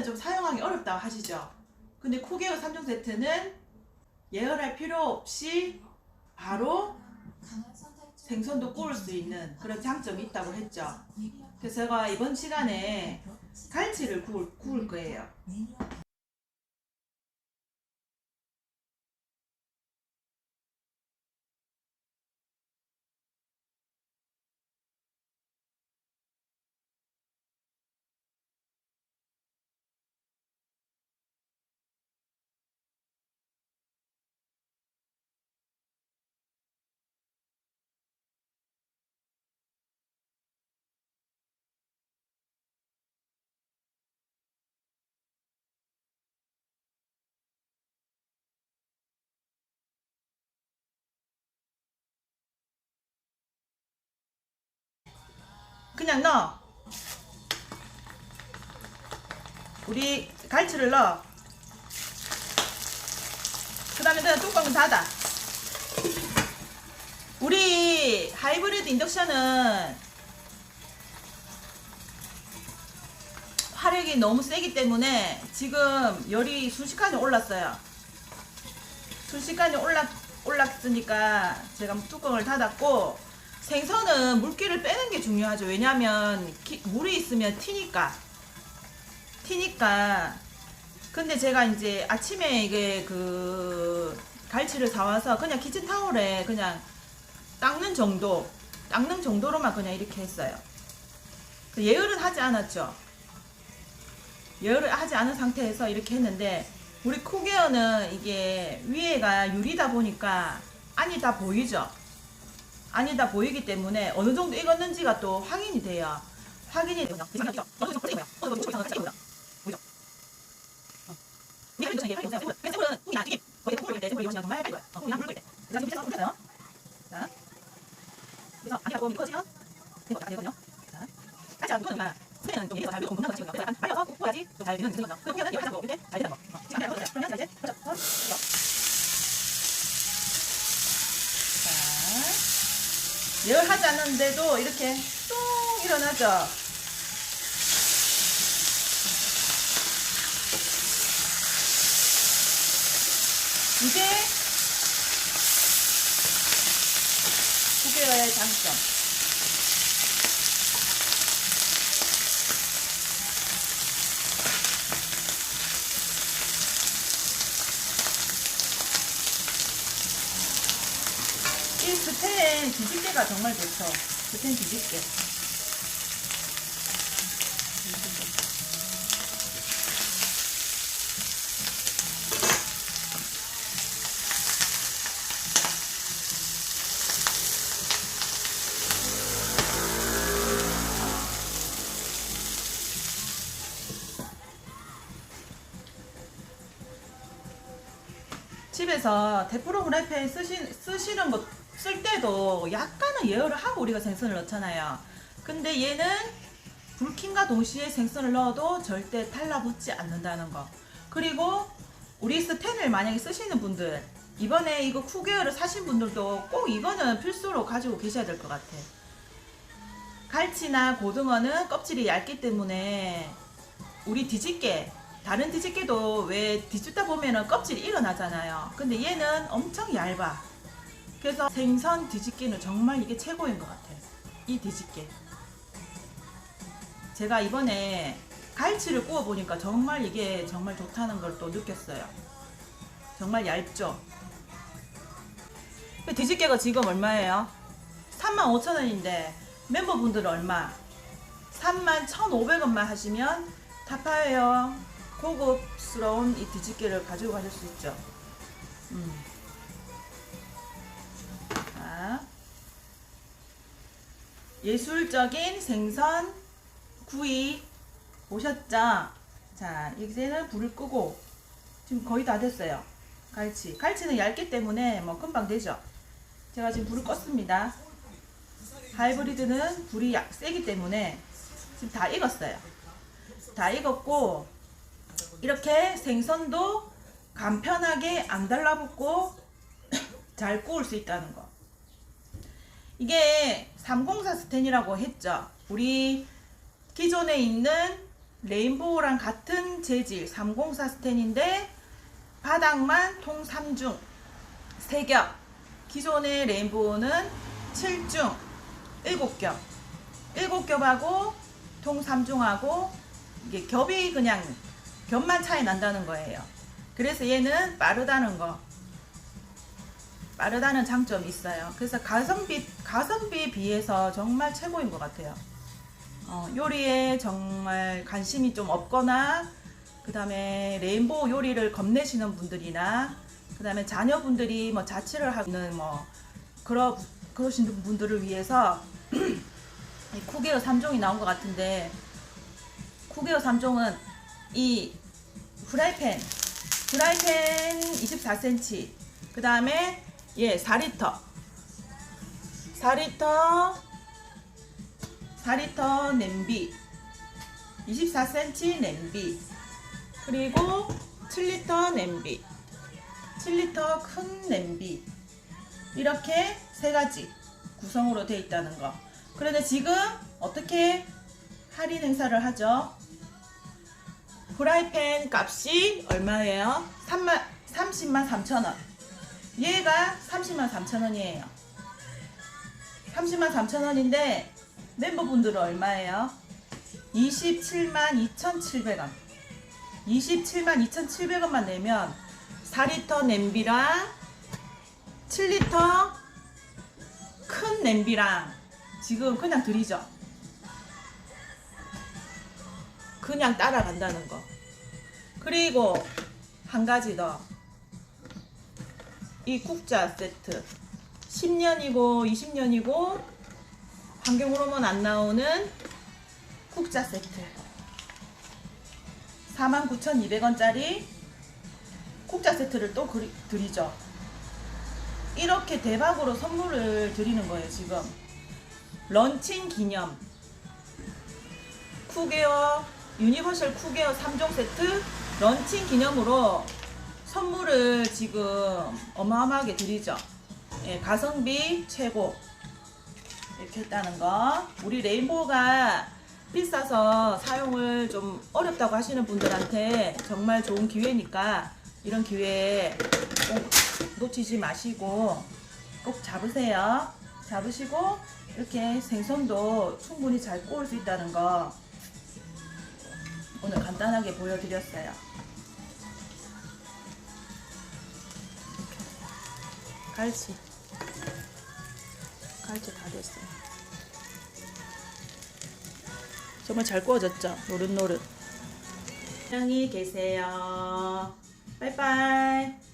세트는 좀 사용하기 어렵다고 하시죠. 근데 쿠게어 3종 세트는 예열할 필요 없이 바로 생선도 구울 수 있는 그런 장점이 있다고 했죠. 그래서 제가 이번 시간에 갈치를 구울, 구울 거예요. 그냥 넣어. 우리 갈치를 넣어. 그 다음에 그냥 뚜껑을 닫아. 우리 하이브리드 인덕션은 화력이 너무 세기 때문에 지금 열이 순식간에 올랐어요. 순식간에 올랐, 올랐으니까 제가 뚜껑을 닫았고 생선은 물기를 빼는 게 중요하죠. 왜냐하면 기- 물이 있으면 튀니까. 튀니까. 근데 제가 이제 아침에 이게 그 갈치를 사와서 그냥 키친타올에 그냥 닦는 정도, 닦는 정도로만 그냥 이렇게 했어요. 그 예열은 하지 않았죠. 예열을 하지 않은 상태에서 이렇게 했는데 우리 쿠게어는 이게 위에가 유리다 보니까 안이 다 보이죠. 안이 다 보이기 때문에 어느 정도 익었는지가 또 확인이 돼요. 확인이 익어요. 보이죠? 보이죠? 어. 우리가 이렇게. 어, 잘 되는 거죠. 되는 거. 어, 지금 안에 익어졌 열하지 않는데도 이렇게 뚱 일어나죠. 이게 구개의 장점. 이 스텐 뒤집개가 정말 좋죠. 스텐 뒤집개. 집에서 대프로 프라이팬 쓰시, 쓰시는 것, 쓸 때도 약간은 예열을 하고 우리가 생선을 넣잖아요. 근데 얘는 불킨과 동시에 생선을 넣어도 절대 달라붙지 않는다는 거. 그리고 우리 스텐을 만약에 쓰시는 분들, 이번에 이거 쿠게어를 사신 분들도 꼭 이거는 필수로 가지고 계셔야 될 것 같아. 갈치나 고등어는 껍질이 얇기 때문에 우리 뒤집개 다른 뒤집개도 왜 뒤집다 보면은 껍질이 일어나잖아요. 근데 얘는 엄청 얇아. 그래서 생선 뒤집기는 정말 이게 최고인 것 같아요. 이 뒤집개. 제가 이번에 갈치를 구워 보니까 정말 이게 정말 좋다는 걸 또 느꼈어요. 정말 얇죠? 그 뒤집개가 지금 얼마예요? 35,000원인데 멤버분들은 얼마? 31,500원만 하시면 타파웨어 고급스러운 이 뒤집개를 가지고 가실 수 있죠. 음. 예술적인 생선 구이 보셨죠? 자, 이제는 불을 끄고 지금 거의 다 됐어요. 갈치. 갈치는 얇기 때문에 뭐 금방 되죠. 제가 지금 불을 껐습니다. 하이브리드는 불이 약 세기 때문에 지금 다 익었어요. 다 익었고 이렇게 생선도 간편하게 안 달라붙고 잘 구울 수 있다는 거. 이게 304 스텐이라고 했죠. 우리 기존에 있는 레인보우랑 같은 재질 304 스텐인데 바닥만 통 3중 3겹. 기존의 레인보우는 7중 7겹. 7겹하고 통 3중하고 이게 겹이 그냥 겹만 차이 난다는 거예요. 그래서 얘는 빠르다는 거 빠르다는 장점이 있어요. 그래서 가성비 가성비에 비해서 정말 최고인 것 같아요. 어, 요리에 정말 관심이 좀 없거나 그 다음에 레인보우 요리를 겁내시는 분들이나 그 다음에 자녀분들이 뭐 자취를 하는 뭐 그러 그러시는 분들을 위해서 이 쿠게어 3종이 나온 것 같은데 쿠게어 3종은 이 프라이팬 프라이팬 24cm 그 다음에 예 4리터. 4리터. 4리터 냄비. 24cm 냄비. 그리고 7리터 냄비. 7리터 큰 냄비. 이렇게 세 가지 구성으로 되어 있다는 거. 그런데 지금 어떻게 할인 행사를 하죠? 프라이팬 값이 얼마예요? 3만, 30만 3천 원 얘가 30만 3천 원이에요 30만 3천 원인데 멤버분들은 얼마예요? 27만 2,700원. 27만 2,700원만 내면 4리터 냄비랑 7리터 큰 냄비랑 지금 그냥 드리죠. 그냥 따라간다는 거. 그리고 한 가지 더. 이 국자 세트. 10년이고 20년이고 환경 호르몬 안 나오는 국자 세트. 49,200원짜리 국자 세트를 또 그리- 드리죠. 이렇게 대박으로 선물을 드리는 거예요 지금. 런칭 기념. 쿠게어 유니버셜 쿠게어 3종 세트 런칭 기념으로 선물을 지금 어마어마하게 드리죠 예, 가성비 최고 이렇게 했다는 거. 우리 레인보우가 비싸서 사용을 좀 어렵다고 하시는 분들한테 정말 좋은 기회니까 이런 기회 꼭 놓치지 마시고 꼭 잡으세요. 잡으시고 이렇게 생선도 충분히 잘 구울 수 있다는 거 오늘 간단하게 보여드렸어요. 갈치. 갈치 다 됐어요. 정말 잘 구워졌죠? 노릇노릇. 안녕히 계세요. 빠이빠이.